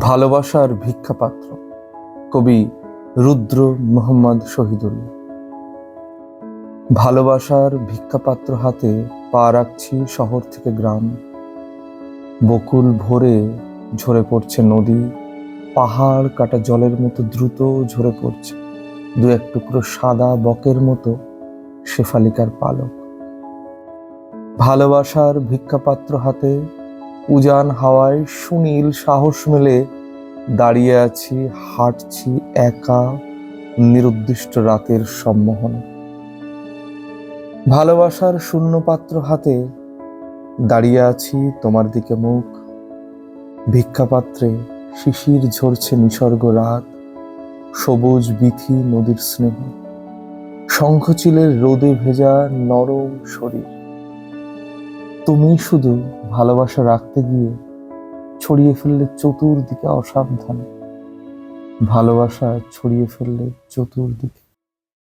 ভালোবাসার ভিক্ষাপাত্র। কবি রুদ্র মোহাম্মদ শহীদুল্লাহ। ভালোবাসার ভিক্ষাপাত্র হাতে পা রাখছি শহর থেকে গ্রাম। বকুল ভরে ঝরে পড়ছে নদী। পাহাড় কাটা জলের মতো দ্রুত ঝরে পড়ছে। দু এক টুকরো সাদা বকের মতো শেফালিকার পালক। ভালোবাসার ভিক্ষাপাত্র হাতে উজান হাওয়ায় সুনীল সাহস মেলে দাঁড়িয়ে আছি, হাঁটছি একা নিরুদ্দিষ্ট রাতের সম্মোহনে। ভালোবাসার শূন্য পাত্র হাতে দাঁড়িয়ে আছি তোমার দিকে মুখ। ভিক্ষাপাত্রে শিশির ঝরছে নিসর্গ রাত, সবুজ বিথি নদীর স্নেহ। শঙ্খচিলের রোদে ভেজা নরম শরীর। তুমি শুধু ভালোবাসা রাখতে গিয়ে ছড়িয়ে ফেললে চতুর্দিকে অসাবধান। ভালোবাসা ছড়িয়ে ফেললে চতুর্দিকে